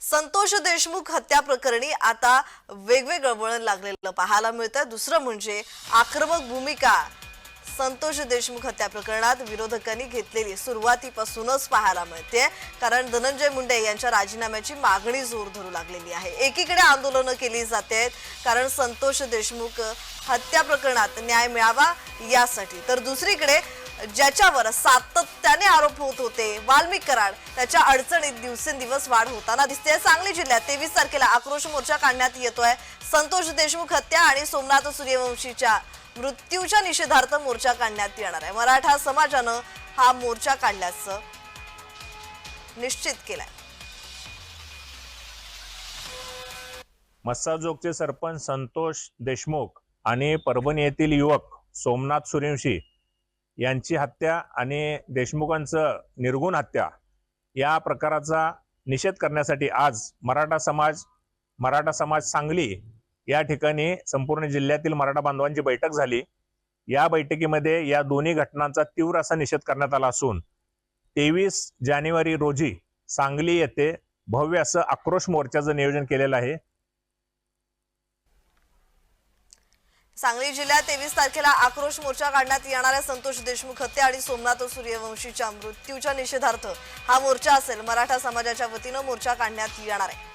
संतोष देशमुख हत्या प्रकरणी आता वेगवेगळं वळण लागलेलं पाहायला मिळतं दुसरं म्हणजे आक्रमक भूमिका संतोष देशमुख हत्या प्रकरणात विरोधकांनी घेतलेली सुरुवातीपासूनच पाहायला मिळते कारण धनंजय मुंडे यांच्या राजीनाम्याची मागणी जोर धरू लागलेली आहे. एकीकडे आंदोलनं केली जात आहेत कारण संतोष देशमुख हत्या प्रकरणात न्याय मिळावा यासाठी. तर दुसरीकडे ज्याच्यावर सातत्याने आरोप होत होते. वाल्मिक कराड त्याच्या अडचणीत दिवसेंदिवस वाढ होताना दिसते सांगली जिल्ह्यात तेवीस तारखेला आक्रोश मोर्चा काढण्यात येतोय. संतोष देशमुख हत्या आणि सोमनाथ सूर्यवंशीच्या मृत्यूच्या निषेधार्थ मोर्चा काढण्यात येणार आहे. मराठा समाजानं हा मोर्चा काढल्याचं निश्चित केलंय. मस्साजोगचे सरपंच संतोष देशमुख आणि परभणी येथील युवक सोमनाथ सूर्यवंशी यांची हत्या आणि देशमुखांचं निर्गुण हत्या या प्रकाराचा निषेध करण्यासाठी आज मराठा समाज मराठा समाज सांगली या ठिकाणी संपूर्ण जिल्ह्यातील मराठा बांधवांची बैठक झाली. या बैठकीमध्ये या दोन्ही घटनांचा तीव्र असा निषेध करण्यात आला असून तेवीस जानेवारी रोजी सांगली येथे भव्य असं आक्रोश मोर्चाचं नियोजन केलेलं आहे. सांगली जिल्ह्यात तेवीस तारखेला आक्रोश मोर्चा काढण्यात येणार आहे संतोष देशमुख हत्या आणि सोमनाथ सूर्यवंशीच्या मृत्यूच्या निषेधार्थ हा मोर्चा असेल. मराठा समाजाच्या वतीनं मोर्चा काढण्यात येणार आहे.